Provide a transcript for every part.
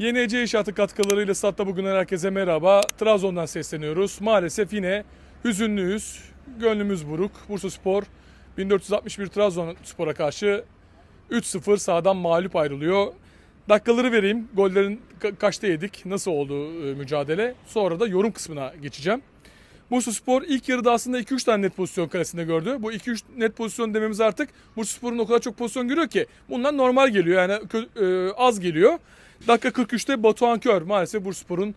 Yeni Ece İnşaatı katkılarıyla statta bugün herkese merhaba. Trabzon'dan sesleniyoruz. Maalesef yine hüzünlüyüz. Gönlümüz buruk. Bursa Spor 1461 Trabzonspor'a karşı 3-0 sahadan mağlup ayrılıyor. Dakikaları vereyim. Gollerin ka- kaçta yedik? Nasıl oldu e, mücadele? Sonra da yorum kısmına geçeceğim. Bursa Spor ilk yarıda aslında 2-3 tane net pozisyon kalesinde gördü. Bu 2-3 net pozisyon dememiz artık Bursa Spor'un o kadar çok pozisyon görüyor ki bundan normal geliyor. Yani e, az geliyor. Dakika 43'te Batuhan Kör maalesef Bursa Spor'un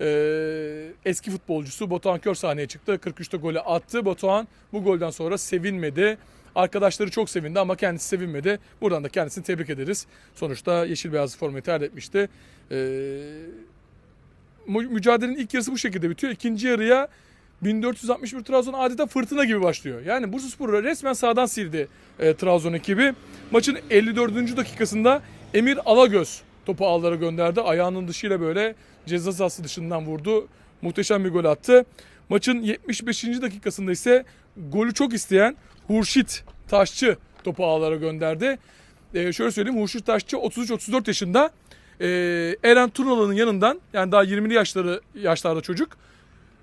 e, eski futbolcusu Batuhan Kör sahneye çıktı. 43'te golü attı. Batuhan bu golden sonra sevinmedi. Arkadaşları çok sevindi ama kendisi sevinmedi. Buradan da kendisini tebrik ederiz. Sonuçta yeşil beyaz formayı tercih etmişti. E, mü- mücadelenin ilk yarısı bu şekilde bitiyor. İkinci yarıya 1461 Trabzon adeta fırtına gibi başlıyor. Yani Bursaspor'u resmen sağdan sildi e, Trabzon ekibi. Maçın 54. dakikasında Emir Alagöz topu ağlara gönderdi. Ayağının dışıyla böyle ceza sahası dışından vurdu. Muhteşem bir gol attı. Maçın 75. dakikasında ise golü çok isteyen Hurşit Taşçı topu ağlara gönderdi. E, şöyle söyleyeyim Hurşit Taşçı 33-34 yaşında. E, Eren Turnalı'nın yanından yani daha 20'li yaşları yaşlarda çocuk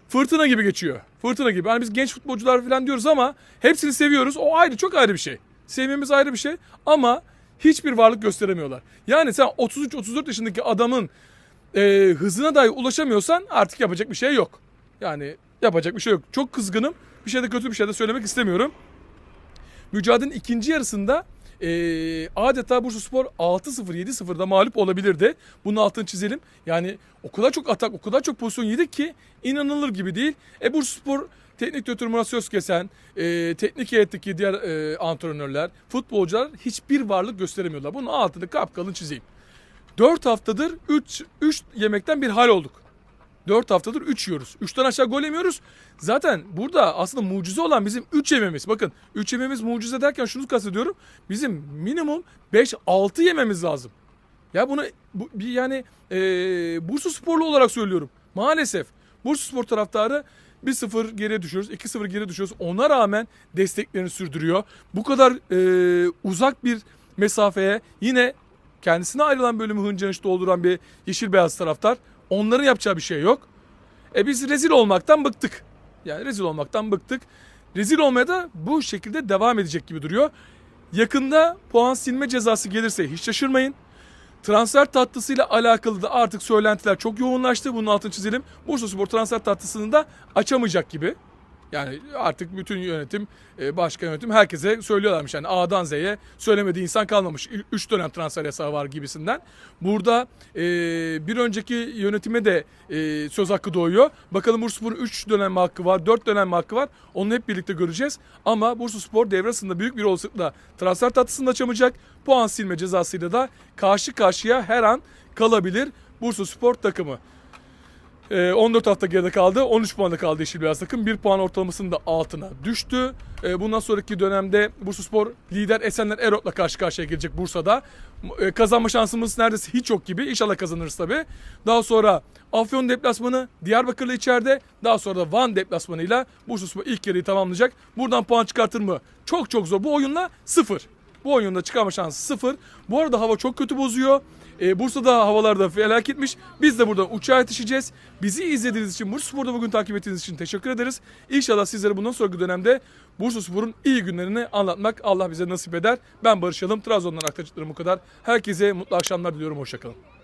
fırtına gibi geçiyor. Fırtına gibi. Hani biz genç futbolcular falan diyoruz ama hepsini seviyoruz. O ayrı çok ayrı bir şey. Sevmemiz ayrı bir şey ama hiçbir varlık gösteremiyorlar. Yani sen 33-34 yaşındaki adamın e, hızına dahi ulaşamıyorsan artık yapacak bir şey yok. Yani yapacak bir şey yok. Çok kızgınım. Bir şey de kötü bir şey de söylemek istemiyorum. Mücadelenin ikinci yarısında e, adeta Bursaspor 6-0 7-0'da mağlup olabilirdi. Bunun altını çizelim. Yani o kadar çok atak, o kadar çok pozisyon yedik ki inanılır gibi değil. E Bursaspor teknik direktör Murat Sözkesen, e, teknik heyetteki diğer e, antrenörler, futbolcular hiçbir varlık gösteremiyorlar. Bunun altını kapkalın çizeyim. 4 haftadır 3 3 yemekten bir hal olduk. 4 haftadır 3 yiyoruz. 3'ten aşağı gol yemiyoruz. Zaten burada aslında mucize olan bizim 3 yememiz. Bakın 3 yememiz mucize derken şunu kastediyorum. Bizim minimum 5-6 yememiz lazım. Ya bunu bu, bir yani e, Bursa Sporlu olarak söylüyorum. Maalesef Bursa Spor taraftarı 1-0 geriye düşüyoruz, 2-0 geriye düşüyoruz. Ona rağmen desteklerini sürdürüyor. Bu kadar e, uzak bir mesafeye yine kendisine ayrılan bölümü hınca hınç dolduran bir yeşil beyaz taraftar. Onların yapacağı bir şey yok. E biz rezil olmaktan bıktık. Yani rezil olmaktan bıktık. Rezil olmaya da bu şekilde devam edecek gibi duruyor. Yakında puan silme cezası gelirse hiç şaşırmayın. Transfer tatlısıyla alakalı da artık söylentiler çok yoğunlaştı. Bunun altını çizelim. Bursaspor transfer tatlısını da açamayacak gibi. Yani artık bütün yönetim, e, başka yönetim herkese söylüyorlarmış. Yani A'dan Z'ye söylemediği insan kalmamış. 3 dönem transfer yasağı var gibisinden. Burada e, bir önceki yönetime de e, söz hakkı doğuyor. Bakalım Bursaspor'un 3 dönem hakkı var, 4 dönem hakkı var. Onu hep birlikte göreceğiz. Ama Bursaspor devre arasında büyük bir olasılıkla transfer tatlısını açamayacak. Puan silme cezasıyla da karşı karşıya her an kalabilir Bursaspor takımı. Ee, 14 hafta geride kaldı. 13 puanda kaldı Yeşil Beyaz takım. 1 puan ortalamasının da altına düştü. Ee, bundan sonraki dönemde Bursaspor lider Esenler Erot'la karşı karşıya gelecek Bursa'da. Ee, kazanma şansımız neredeyse hiç yok gibi. İnşallah kazanırız tabii. Daha sonra Afyon deplasmanı Diyarbakır'la içeride. Daha sonra da Van deplasmanıyla Bursaspor ilk yarıyı tamamlayacak. Buradan puan çıkartır mı? Çok çok zor. Bu oyunla sıfır. Bu oyunda çıkarma şansı sıfır. Bu arada hava çok kötü bozuyor. Ee, Bursa'da havalarda felaketmiş. Biz de buradan uçağa yetişeceğiz. Bizi izlediğiniz için, Bursa Spor'da bugün takip ettiğiniz için teşekkür ederiz. İnşallah sizlere bundan sonraki dönemde Bursa Spor'un iyi günlerini anlatmak Allah bize nasip eder. Ben Barış Alım. Trabzon'dan aktaracaklarım bu kadar. Herkese mutlu akşamlar diliyorum. Hoşçakalın.